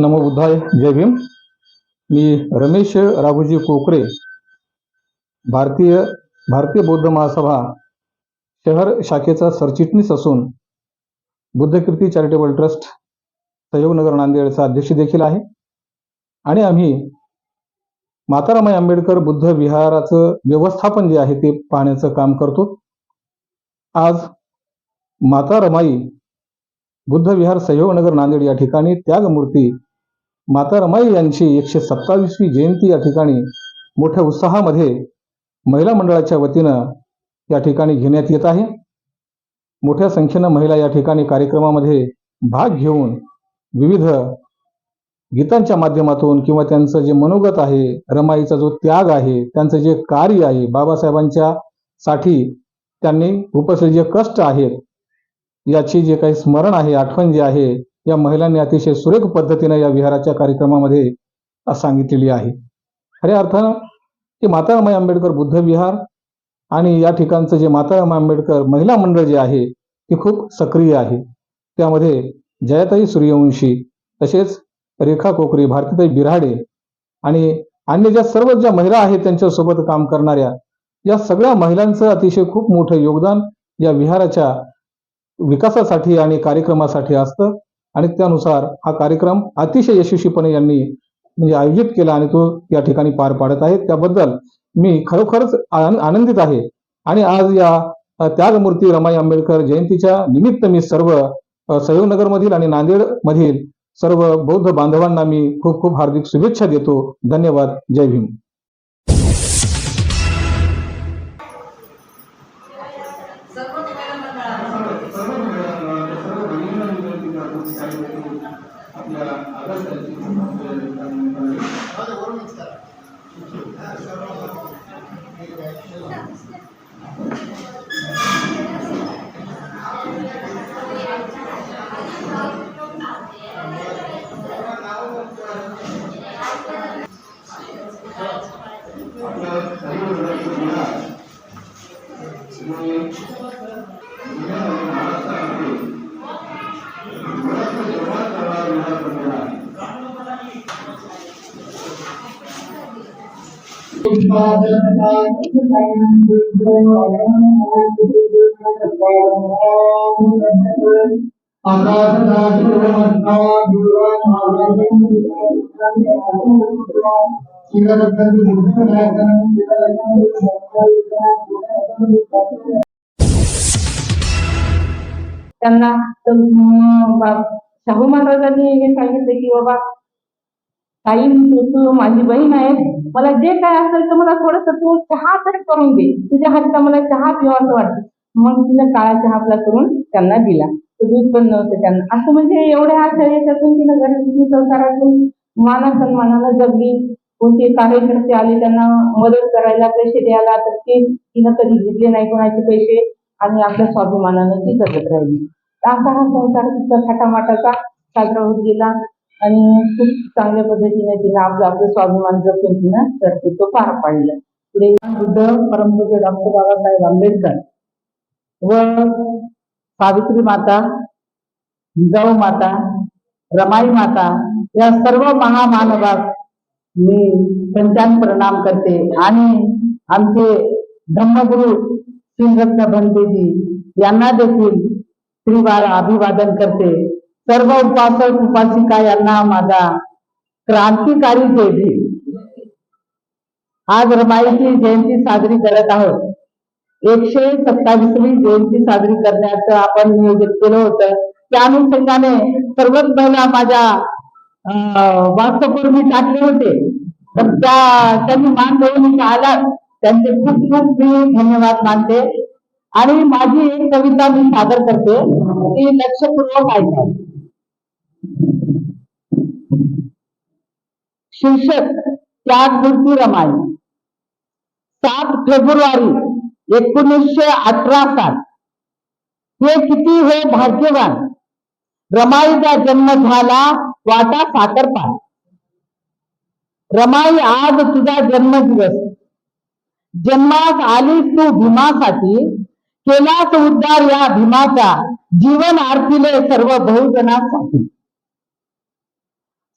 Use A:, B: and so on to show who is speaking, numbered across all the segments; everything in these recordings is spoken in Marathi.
A: नमो बुद्धाय जय भीम. मी रमेश राघोजी कोकरे भारतीय भारतीय बौद्ध महासभा शहर शाखेचा सरचिटणीस असून बुद्धकीर्ती चॅरिटेबल ट्रस्ट सहयोगनगर नांदेडचा अध्यक्ष देखील आहे. आणि आम्ही माता रमाई आंबेडकर बुद्ध विहाराचं व्यवस्थापन जे आहे ते पाहण्याचं काम करतो. आज माता रमाई बुद्ध विहार सहयोगनगर नांदेड या ठिकाणी त्यागमूर्ती माता रमाई यांची एकशे सत्तावीसवी जयंती या ठिकाणी मोठ्या उत्साहामध्ये महिला मंडळाच्या वतीनं या ठिकाणी घेण्यात येत आहे. मोठ्या संख्येनं महिला या ठिकाणी कार्यक्रमामध्ये भाग घेऊन विविध गीतांच्या माध्यमातून किंवा त्यांचं जे मनोगत आहे रमाईचा जो त्याग आहे त्यांचं जे कार्य आहे बाबासाहेबांच्या साठी त्यांनी उपसले जे कष्ट आहेत याची जे काही स्मरण आहे आठवण जी आहे या महिलांनी अतिशय सुरेख पद्धतीने या विहाराच्या कार्यक्रमामध्ये सांगितलेली आहे. खऱ्या अर्थानं की माता आंबेडकर बुद्ध विहार आणि या ठिकाणचं जे माताराम आंबेडकर महिला मंडळ जे आहे ते खूप सक्रिय आहे. त्यामध्ये जयाताई सूर्यवंशी तसेच रेखा कोकरी भारतीताई बिराडे आणि अन्य ज्या सर्व ज्या महिला आहेत त्यांच्यासोबत काम करणाऱ्या या सगळ्या महिलांचं अतिशय खूप मोठं योगदान या विहाराच्या विकासासाठी आणि कार्यक्रमासाठी असतं. आणि त्यानुसार हा कार्यक्रम अतिशय यशस्वीपणे यांनी म्हणजे आयोजित केला आणि तो या ठिकाणी पार पाडत आहे. त्याबद्दल मी खरोखरच आन- आनंदित आहे. आणि आज या त्यागमूर्ती रमाई आंबेडकर जयंतीच्या निमित्त मी सर्व अ, सहयोगनगर मधील आणि नांदेड मधील सर्व बौद्ध बांधवांना मी खूप खूप हार्दिक शुभेच्छा देतो. धन्यवाद. जय भीम.
B: ఓరమిస్తారా त्यांना तर म- बा- शाहू महाराजांनी हे सांगितलं की बाबा ताई तू माझी बहीण आहे. मला जे काय असेल तर मला थोडस तू चहा तर करून दे. तुझ्या हातचा मला चहा पिवासं वाटतं. मग तिने काळा चहा आपला करून त्यांना दिला. दूध पण नव्हतं त्यांना. असं म्हणजे एवढ्या अशा याच्यातून तिनं घरातून संसारातून माना सन्मानानं जगली. कोणते कार्यकर्ते आले त्यांना मदत करायला पैसे द्यायला तर ते तिनं कधी घेतले नाही कोणाचे पैसे. आणि आपल्या स्वाभिमानानं ती जगत राहिली. असा हा संसार तिचा थाटामाटाचा साजरा होत गेला. आणि खूप चांगल्या पद्धतीने तिनं आपलं आपलं स्वाभिमान जपून तिनं कर्तृत्व पार पाडलं. पुढे बुद्ध परमपूज्य डॉक्टर बाबासाहेब आंबेडकर व सावित्री माता जिजाऊ माता रमाई माता या सर्व महामानवास मी पंचांग प्रणाम करते. आणि आमचे धम्मगुरु श्रीरत्न भंतेजी यांना देखील श्रीवार अभिवादन करते. सर्व उपासक उपासिका यांना माझा क्रांतिकारी जय आज रमाईची जयंती साजरी करत आहोत. एकशे सत्तावीसवी जयंती साजरी करण्याचं आपण नियोजित केलं होतं. त्या अनुषंगाने सर्वच महिला माझ्या वास्तवपूर्वी मी टाकले होते. तर त्या त्यांनी मान देऊन इथे आला त्यांचे खूप खूप मी धन्यवाद मानते. आणि माझी एक कविता मी सादर करते. ती लक्षपूर्वक ऐका. शीर्षक त्यागमूर्ती रमाई. सात फेब्रुवारी एकोणीसशे अठरा साल. हे किती हे भाग्यवान? रमाईचा जन्म झाला वाटा साखरपान रमाई आज तुझा जन्मदिवस. जन्मास आलीस तू भीमासाठी. केलाच उद्धार या भीमाचा. जीवन आरतीले सर्व बहुजनासाठी.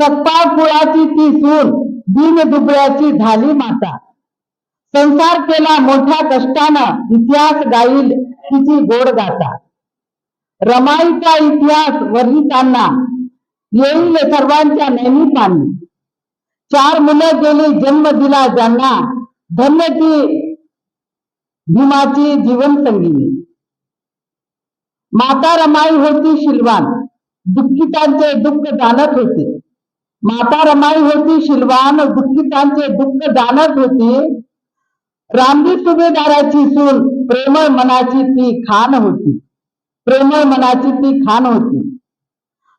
B: सत्पाळ कुळाची ती सून दिन दुबळ्याची झाली माता. संसार केला मोठ्या कष्टानं इतिहास गाईल तिची गोड गाता रमाईचा इतिहास वर्णितांना येईल सर्वांच्या नेहमी पाणी. चार मुलं गेली जन्म दिला ज्यांना धन्य ती भीमाची जीवन संगिनी माता रमाई होती शिलवान दुःखितांचे दुःख जाणत होती. माता रमाई होती शिलवान दुःखितांचे दुःख जाणत होती. रामजी सुभेदाराची सून प्रेमळ मनाची ती खान होती. प्रेमळ मनाची ती खान होती.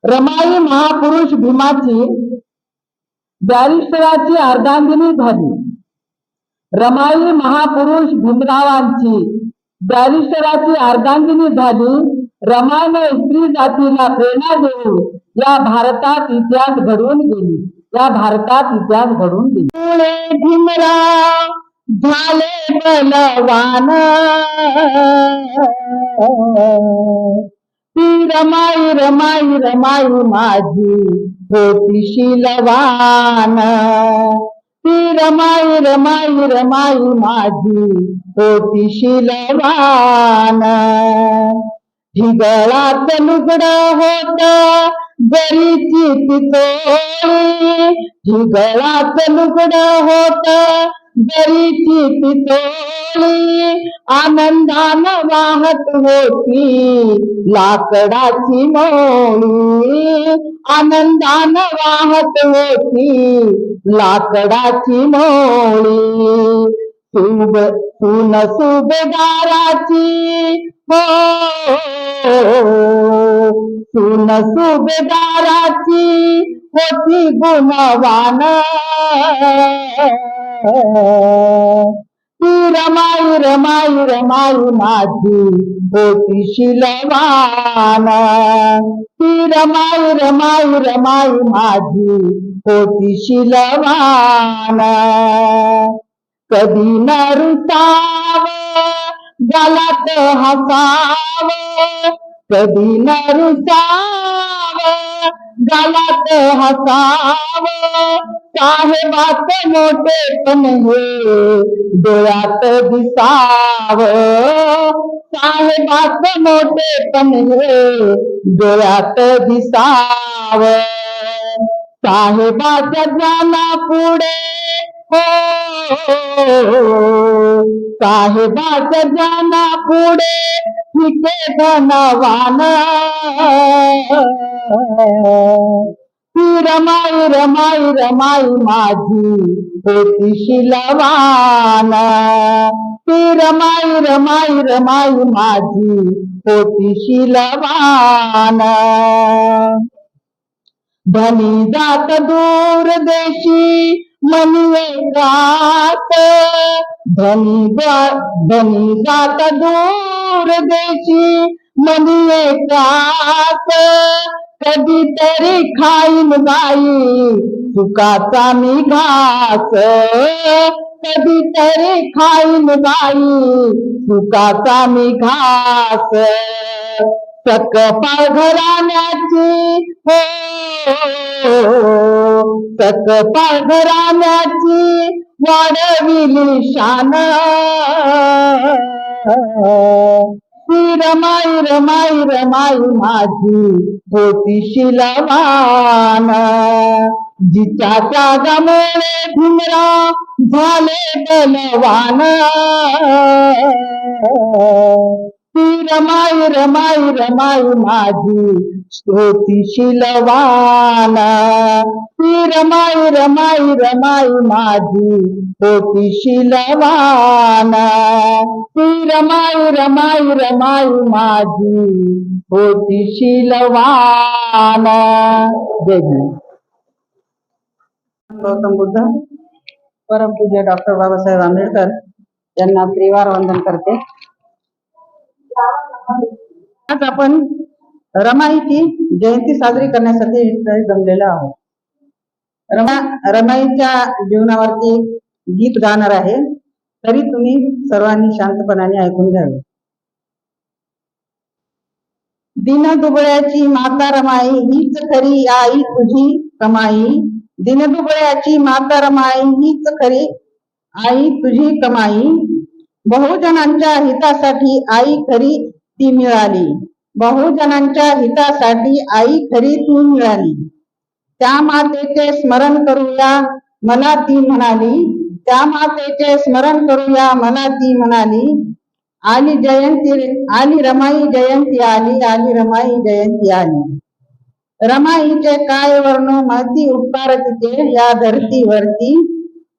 B: रमाई महापुरुष भीमाची बॅरिस्टराची अर्धांगिनी झाली. रमाई महापुरुष भीमरावांची बॅरिस्टराची अर्धांगिनी झाली. रमाने स्त्री जातीला प्रेरणा देऊन या भारतात इतिहास घडून गेली. या भारतात इतिहास घडून गेली. पुणे भीमराव झाले बलवान. ती रमाई रमाई रमाई माझी होती शिलवान ती रमाई रमाई रमाई माझी होती शिलवान ढिगळात लुगड होता जरीची पितोळी ढिगळात लुगड होता जरीची पितोळी आनंदान वाहत होती लाकडाची मोळी. आनंदान वाहत होती लाकडाची मोळी. सुब सुन सुभेदाराची हो सुन सुभेदाराची होती गुणवान ती रमाई रमाई रमाई माझी होती शिलवान ती रमाई रमाई रमाई माझी होती शिलवान कधी न रुसाव गालात हसाव. कधी न रुसाव गालात हसाव. साहेबात मोठे पण हे डोळ्यात दिसाव. साहेबात मोठे पण हे डोळ्यात दिसाव. साहेबाच्या ज्ञाना पुढे हो साहेबाच्या ज्ञाना पुढे तिथे धनवान. रमाई रमाई रमाई माझी होती शिलवान. ती रमाई रमाई रमाई माझी होती शिलवान. धनी जात दूर देशी मनुए गात धनी जा- दूर देशी मनी गात कधीतरी खाईन बाई सुखाचा मी घास. कधीतरी खाईन बाई सुखाचा मी घास. सकपाळ घराण्याची हो. सकपाळ घराण्याची वाढविली शान. ती रमाई रमाई रमाई माझी होती शिलवान जिच्या त्यागामुळे भीमरा झाले बलवान. ती रमाई रमाई रमाई माझी होती ती रमाई रमाई रमाई माझी. होती ती रमाई रमाई रमाई माझी. होती जय
C: गौतम बुद्ध परमपूज्य डॉक्टर बाबासाहेब आंबेडकर यांना त्रिवार वंदन करते. आज आपण रमाईची जयंती साजरी करण्यासाठी जमलेलो आहोत. रमा रमाईच्या जीवनावरती गीत गाणार आहे. तरी तुम्ही सर्वांनी शांतपणाने ऐकून घ्यावे. दिन दुबळ्याची माता रमाई हीच खरी आई तुझी
B: कमाई. दिन दुबळ्याची माता रमाई हीच खरी आई तुझी कमाई. बहुजनांच्या हितासाठी आई खरी ती मिळाली. बहुजनांच्या हितासाठी आई खरी तू मिळाली. त्या मातेचे स्मरण करूया मला ती म्हणाली. त्या मातेचे स्मरण करूया मला ती म्हणाली. आली जयंती आली रमाई जयंती आली आली रमाई जयंती आली. रमाईचे काय वर्ण महती उपकार तिचे या धरतीवरती?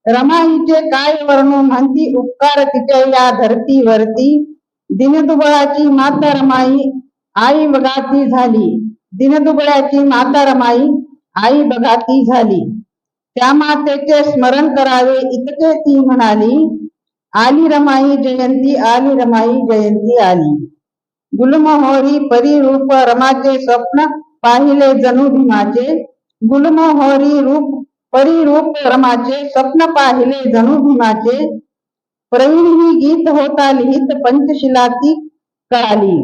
B: रमाईचे काय वर्ण म्हणती उपकार तिचे या धरतीवरती? दिनदुबळाची माता रमाई आई बघाती झाली. दिनदुबळ्याची माता रमाई आई बघाती झाली. त्या मातेचे स्मरण करावे इतके ती म्हणाली आली रमाई जयंती आली रमाई जयंती आली. गुलमहोरी परिरूप रमाचे स्वप्न पाहिले जणू भीमाचे गुलमोहरी रूप परिरूप रमाचे स्वप्न पाहिले जणू भीमाचे प्रवीण ही गीत होता लिहित पंचशिला ती कळाली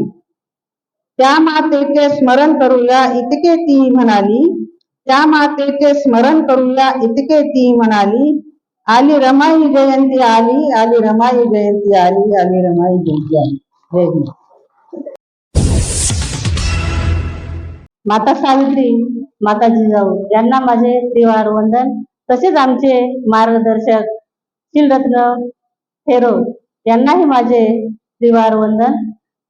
B: त्या मातेचे स्मरण करूया इतके ती म्हणाली. त्या मातेचे स्मरण करूया इतके ती म्हणाली. आली रमाई जयंती आली आली रमाई जयंती आली आली रमाई जयंती आली. जय हिंद.
D: माता सावित्री माता जिजाऊ यांना माझे त्रिवार वंदन तसेच आमचे मार्गदर्शक शिलरत्न फेरो यांनाही माझे त्रिवार वंदन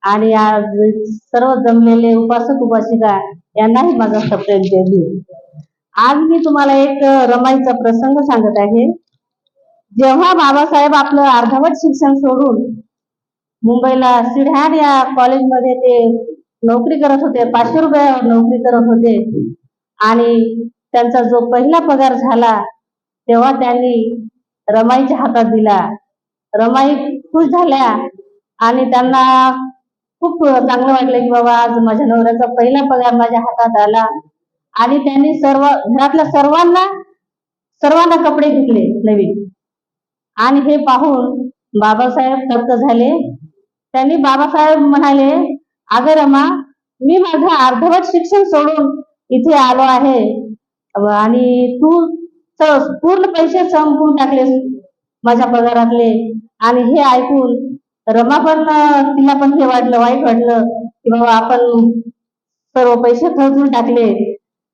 D: आणि आज सर्व जमलेले उपासक उपासिका यांनाही माझा सप्रेम जय आज मी तुम्हाला एक रमाईचा प्रसंग सांगत आहे. जेव्हा बाबासाहेब आपलं अर्धवट शिक्षण सोडून मुंबईला सिडहाड या कॉलेजमध्ये ते नोकरी करत होते पाचशे रुपयावर नोकरी करत होते आणि त्यांचा जो पहिला पगार झाला तेव्हा त्यांनी रमाईच्या हातात दिला. रमाई खुश झाल्या आणि त्यांना खूप चांगलं वाटलं की बाबा आज माझ्या नवऱ्याचा पहिला पगार माझ्या हातात आला. आणि त्यांनी सर्व घरातल्या सर्वांना सर्वांना कपडे घेतले नवीन. आणि हे पाहून बाबासाहेब तप्त झाले. त्यांनी बाबासाहेब म्हणाले अगं रमा मी माझं अर्धवट शिक्षण सोडून इथे आलो आहे. आणि तू पूर्ण पैसे संपून टाकले माझ्या पगारातले. आणि हे ऐकून रमा पण तिला पण हे वाटलं वाईट वाटलं की बाबा आपण सर्व पैसे खर्चून टाकले.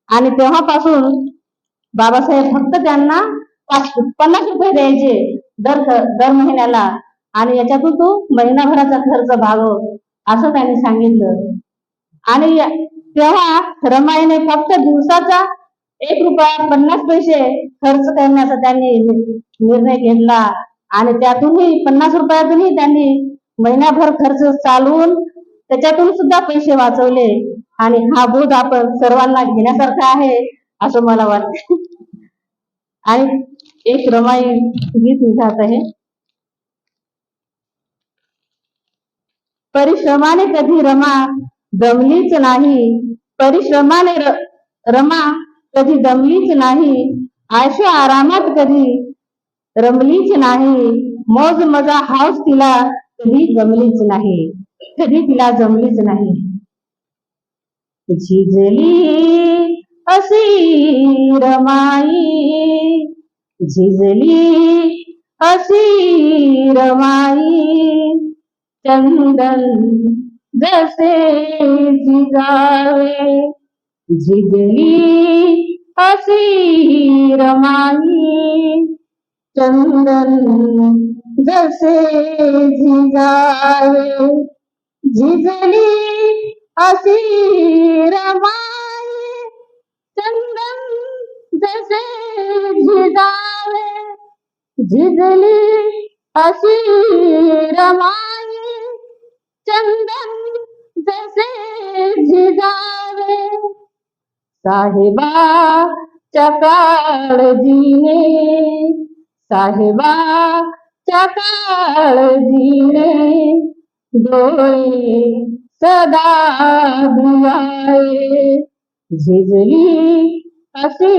D: आणि तेव्हापासून बाबासाहेब फक्त त्यांना पाच पन्नास रुपये द्यायचे दर दर महिन्याला. आणि याच्यातून तू महिनाभराचा खर्च भागव असं त्यांनी सांगितलं. आणि तेव्हा रमाईने फक्त दिवसाचा एक रुपया पन्नास पैसे खर्च करण्याचा त्यांनी निर्णय घेतला. आणि त्यातूनही पन्नास रुपयातूनही त्यांनी महिनाभर खर्च चालवून त्याच्यातून सुद्धा पैसे वाचवले. आणि हा बोध आपण सर्वांना घेण्यासारखा आहे असं मला वाटतं. आणि एक रमाई गीत जात आहे. परिश्रमाने कधी रमा दमलीच नाही परिश्रमाने र- रमा कधी दमलीच नाही आयुष्य आरामात कधी रमलीच नाही. मौज मजा हाच तिला कधी जमलीच नाही. कधी तिला जमलीच नाही. झिजली असी रमाई. झिजली असी रमाई. चंदन जसे झिजावे झिजली असी रमाई. चंदन जसे झिजावे झिजली अशी रमाई चंदन जसे झिजावे झिजली अशी रमाई चंदन जसे झिजावे साहेबा काळजीने साहेबा काळजीने डोळे सदा भुवाय झिजली अशी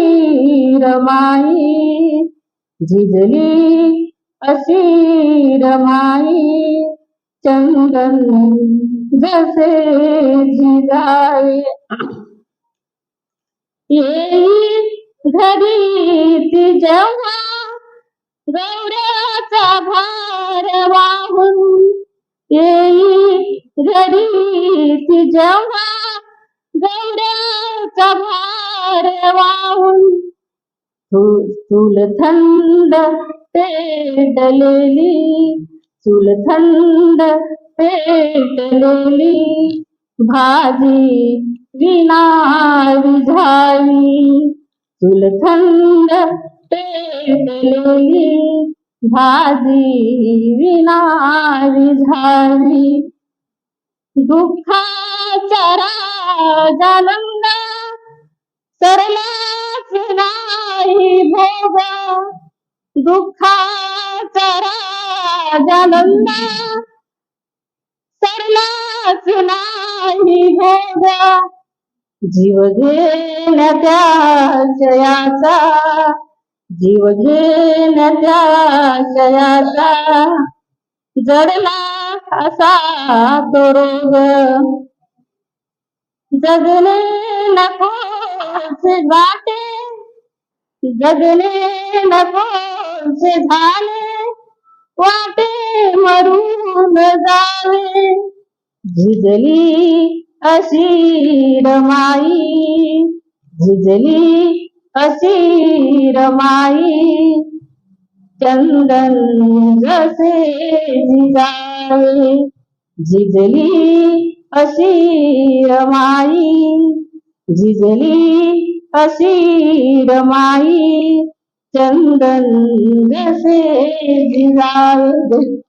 D: रमाई झिजली अशी रमाई. चंदन जसे झिजावे येई घरी ती जेव्हा गौऱ्याचा भार वाहून येई घरी. ती जेव्हा गौऱ्याचा भार वाहून चूल थंड पेटलेली चूल थंड पेटलेली भाजी विना झाली चूल थंड पेटलेली भाजी विना विझावी दुःखाचा राजानंद सरलाच नाही भोग. दुःखाचा राजानंद सरलाच नाही भोग. जीव घेण्याच्या शयाचा जीव घेण्याच्या शयाचा जडला असा तो रोग. जगणे नकोसे वाटे जगणे नकोसे झाले वाटे मरून जावे. झिजली अशी रमाई झिजली हसीर रमाई चंदन जसे जिजाए जिजली हसीर माई जिजली हसीर रमाई चंदन जसे जिजाए